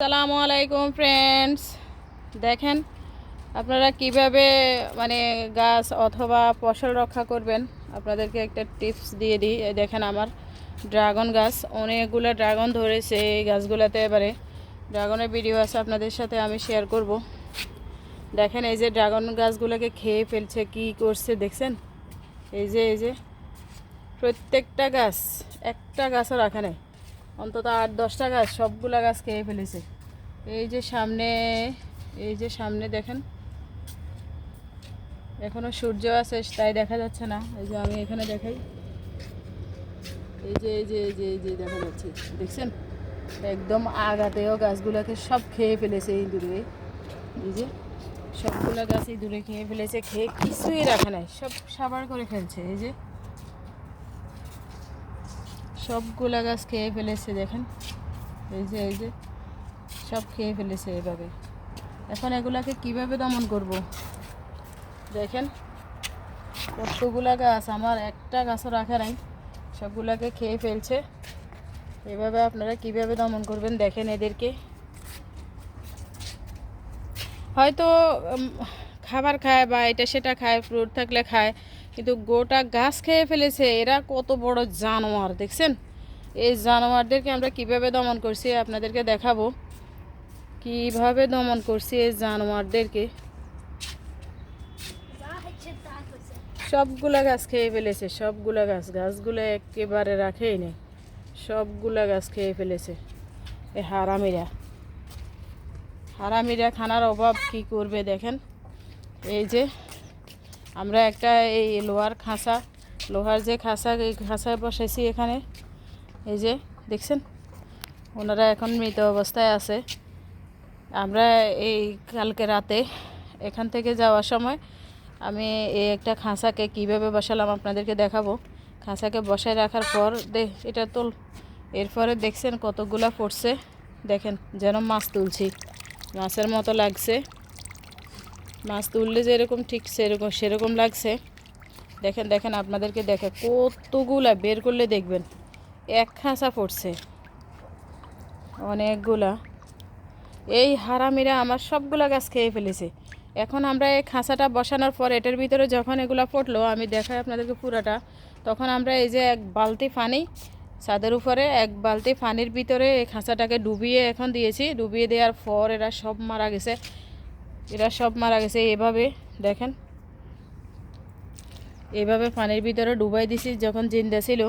আসসালামু আলাইকুম ফ্রেন্ডস দেখেন আপনারা কীভাবে মানে গাছ অথবা ফসল রক্ষা করবেন, আপনাদেরকে একটা টিপস দিয়ে দিই। দেখেন আমার ড্রাগন গাছ, অনেকগুলো ড্রাগন ধরেছে এই গাছগুলোতে এবারে। ড্রাগনের ভিডিও আছে, আপনাদের সাথে আমি শেয়ার করব। দেখেন এই যে ড্রাগন গাছগুলোকে খেয়ে ফেলছে, কি করছে দেখছেন? এই যে এই যে, প্রত্যেকটা গাছ, একটা গাছও রাখা নেই। অন্তত আট দশটা গাছ সবগুলা গাছ খেয়ে ফেলেছে। এই যে সামনে, এই যে সামনে দেখেন। এখনও সূর্য আছে, তাই দেখা যাচ্ছে না। এই যে আমি এখানে দেখাই। এই যে এই যে এই যে এই যে দেখা যাচ্ছে। দেখছেন? একদম আগাতেও গাছগুলোকে সব খেয়ে ফেলেছে এই দূরে। এই যে সবগুলো গাছ এই দূরে খেয়ে ফেলেছে, খেয়ে কিছুই রাখে নাই, সব সাবার করে ফেলছে। এই যে সবগুলা গাছ খেয়ে ফেলেছে দেখেন। এই যে এই যে, সব খেয়ে ফেলেছে এভাবে। এখন এগুলাকে কীভাবে দমন করব? দেখেন, কতগুলা গাছ, আমার একটা গাছও রাখা নাই, সবগুলাকে খেয়ে ফেলছে। এভাবে আপনারা কীভাবে দমন করবেন দেখেন এদেরকে। হয়তো খাবার খায় বা এটা সেটা খায়, ফ্রুট থাকলে খায় কিন্তু গোটা গাছ খেয়ে ফেলেছে। এরা কত বড় জানোয়ার, দেখছেন? এই জানোয়ারদেরকে আমরা কীভাবে দমন করছি আপনাদেরকে দেখাবো। কীভাবে দমন করছি এই জানোয়ারদেরকে? সবগুলা গাছ খেয়ে ফেলেছে, সবগুলা গাছ। গাছগুলো একেবারে রাখেই নেই। সবগুলা গাছ খেয়ে ফেলেছে। এ হারামিরা। হারামিরা খানার অভাব কি করবে দেখেন? এই যে আমরা একটা এই লোহার খাঁচা, লোহার যে খাঁচা, এই খাঁচায় বসেছি এখানে। এই যে, দেখছেন? ওনারা এখন মৃত অবস্থায় আছে। আমরা এই কালকে রাতে এখান থেকে যাওয়ার সময় আমি এই একটা খাঁচাকে কীভাবে বসালাম আপনাদেরকে দেখাবো। খাঁচাকে বসায় রাখার পর দে, এটা তোল। এরপরে দেখছেন কতগুলা পড়ছে। দেখেন, যেন মাছ তুলছি। মাছের মতো লাগছে। মাছ তুললে যেরকম ঠিক সেরকম সেরকম লাগছে। দেখেন দেখেন আপনাদেরকে দেখে কতগুলা বের করলে দেখবেন। এক খাঁচা পড়ছে। অনেকগুলা। এই হারামিরা আমার সবগুলা গাছ খেয়ে ফেলেছে। এখন আমরা এই খাঁচাটা বসানোর পর এটার ভিতরে যখন এগুলা পড়ল, আমি দেখাই আপনাদেরকে পুরাটা। তখন আমরা এই যে এক বালতি পানি, ছাদের উপরে এক বালতি পানির ভিতরে এই খাঁচাটাকে ডুবিয়ে এখন দিয়েছি। ডুবিয়ে দেওয়ার পর এরা সব মারা গেছে। এরা সব মারা গেছে এভাবে দেখেন এভাবে পানির ভিতরে ডুবাই দিছি যখন জিন্দা ছিল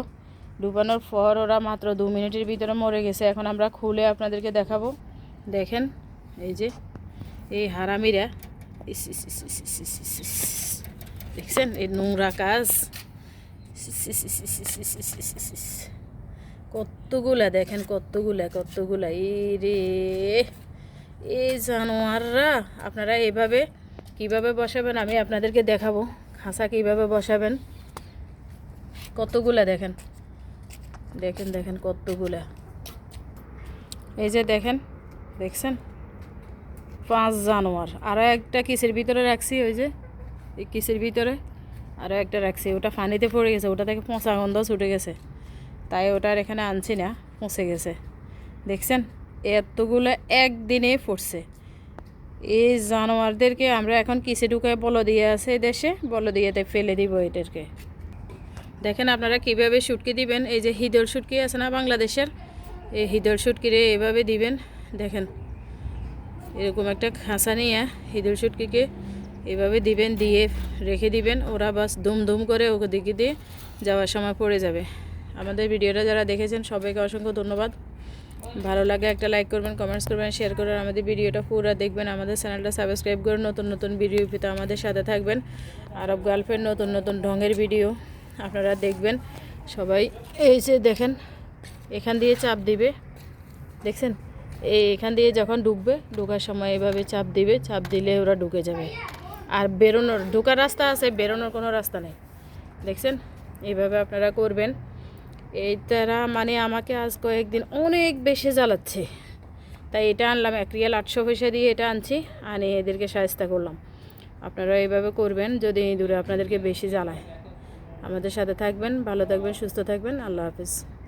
ডুবানোর পর ওরা মাত্র দু মিনিটের ভিতরে মরে গেছে এখন আমরা খুলে আপনাদেরকে দেখাবো দেখেন এই যে এই হারামিরা দেখছেন এই নোংরা কাজ কতগুলা দেখেন কতগুলা কতগুলা এই রে এই জানোয়াররা, আপনারা এভাবে কীভাবে বসাবেন, আমি আপনাদেরকে দেখাবো। খাঁচা কীভাবে বসাবেন। কতগুলা দেখেন? দেখেন দেখেন কতগুলা। এই যে দেখেন, দেখছেন? পাঁচ জানোয়ার। আরও একটা কিসের ভিতরে রাখছি, ওই যে, এই কিসের ভিতরে? আরও একটা রাখছি, ওটা পানিতে পড়ে গেছে, ওটা থেকে পচা গন্ধ ছুটে গেছে। তাই ওটার এখানে আনছি না, পচে গেছে। দেখছেন? এতগুলো একদিনে পড়ছে এই জানোয়ারদেরকে আমরা এখন কিসে ঢুকায় বল দিয়ে আছে দেশে? বল দিয়েতে ফেলে দিব এদেরকে। দেখেন আপনারা কীভাবে শুটকি দিবেন? এই যে হিদর শুটকি আছে না বাংলাদেশের? এই হিদর শুটকিরে এভাবে দিবেন। দেখেন, এরকম একটা খাঁচা নিয়ে হিদর শুটকিকে এভাবে দিবেন, দিয়ে রেখে দিবেন। ওরা বাস দুম দুম করে ওকে দিকে দিয়ে যাওয়ার সময় পড়ে যাবে। আমাদের ভিডিওটা যারা দেখেছেন, সবাইকে অসংখ্য ধন্যবাদ। ভালো লাগে একটা লাইক করবেন কমেন্টস করবেন শেয়ার করবেন আমাদের ভিডিওটা পুরো দেখবেন, আমাদের চ্যানেলটা সাবস্ক্রাইব করে নতুন নতুন ভিডিও পেতে আমাদের সাথে থাকবেন। আরব গার্লফ্রেন্ড নতুন নতুন ঢঙের ভিডিও আপনারা দেখবেন। সবাই, এই যে দেখেন, এখান দিয়ে চাপ দিবে, দেখছেন? এই এখান দিয়ে যখন ঢুকবে, ঢোকার সময় এভাবে চাপ দিবে, চাপ দিলে ওরা ঢুকে যাবে। আর বেরোনোর, ঢোকার রাস্তা আছে, বেরোনোর কোনো রাস্তা নেই। দেখছেন? এইভাবে আপনারা করবেন। এই তারা মানে আমাকে আজ কয়েকদিন অনেক বেশি জ্বালাচ্ছে। তাই এটা আনলাম, এক রিয়াল আটশো পয়সা দিয়ে এটা আনছি, আনি এদেরকে সাহায্য করলাম। আপনারা এইভাবে করবেন যদি দূরে আপনাদেরকে বেশি জ্বালায়। আমাদের সাথে থাকবেন, ভালো থাকবেন, সুস্থ থাকবেন, আল্লাহ হাফিজ।